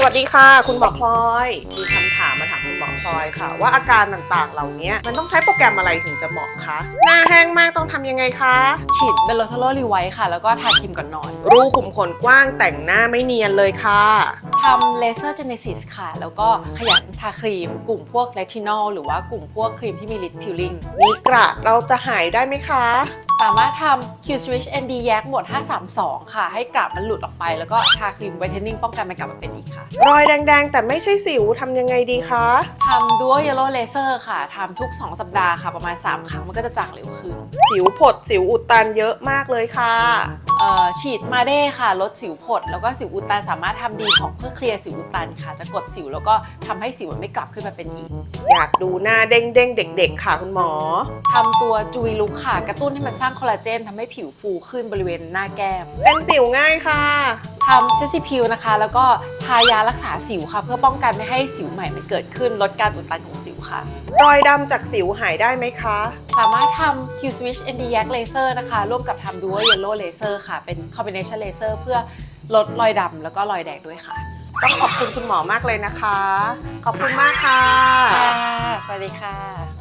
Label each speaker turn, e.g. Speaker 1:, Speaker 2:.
Speaker 1: สวัสดีค่ะ คุณหมอพลอย มีคำถามมาถามคุณหมอพลอยค่ะ ว่าอาการต่างๆ เหล่านี้มันต้องใช้โปรแกรมอะไรถึงจะเหมาะคะหน้าแห้งมากต้องทำยังไงคะ
Speaker 2: ฉีดเบลโลทาโรรีไวท์ค่ะ แล้วก็ทาครีมก่อนนอน
Speaker 1: รูขุมขนกว้างแต่งหน้าไม่เนียนเลยค่ะ
Speaker 2: ทำเลเซอร์เจเนซิสค่ะ แล้วก็ขยันทาครีม กลุ่มพวกเลทินอลหรือว่ากลุ่มพวกครีมที่มีลิดพิลลิ่ง
Speaker 1: มีกระเราจะหายได้ไหมคะ
Speaker 2: สามารถทำ Q Switch ND แยกหมด532 ค่ะ ให้กราบมันหลุดออกไป แล้วก็ทาครีมไวท์เทนนิ่งป้องกันมันกลับมาเป็นอีกค่ะ
Speaker 1: รอยแดงๆ แต่ไม่ใช่สิวทำยังไงดีคะ
Speaker 2: ทำ Dual Yellow Laser ค่ะทำทุก 2 สัปดาห์ค่ะ ประมาณ 3 ครั้งมันก็จะจางเร็วขึ้น
Speaker 1: สิวผดสิวอุดตันเยอะมากเลยค่ะ
Speaker 2: เอ่อ ฉีดมาเด้ค่ะ ลดสิวผด แล้วก็สิวอุดตันสามารถทำดีของเพื่อเคลียร์สิวอุดตันค่ะ จะกดสิวแล้วก็ทำให้สิวมันไม่กลับขึ้นมาเป็นอีก
Speaker 1: อยากดูหน้าเด้งๆเด็ก ๆ ค่ะคุณหมอ
Speaker 2: ทำตัวจูวีลุกค่ะ กระตุ้นให้มันสร้างคอลลาเจนทำให้ผิวฟูขึ้นบริเวณหน้าแก้ม
Speaker 1: เป็นสิวง่ายค่ะ
Speaker 2: ทำเซซิพิวนะคะ แล้วก็ทายารักษาสิวค่ะ เพื่อป้องกันไม่ให้สิวใหม่มันเกิดขึ้น ลดการอุดตันของสิวค่ะ
Speaker 1: รอยดำจากสิวหายได้ไหมคะ
Speaker 2: สามารถทำ Q Switch ND Yak Laser นะคะ ร่วมกับทำ Dual Yellow Laser ค่ะ เป็น combination laser เพื่อลดรอยดำแล้วก็รอยแดงด้วยค่ะ
Speaker 1: ต้องขอบคุณคุณหมอมากเลยนะคะ ขอบคุณมากค่ะ
Speaker 2: ค่ะ สวัสดีค่ะ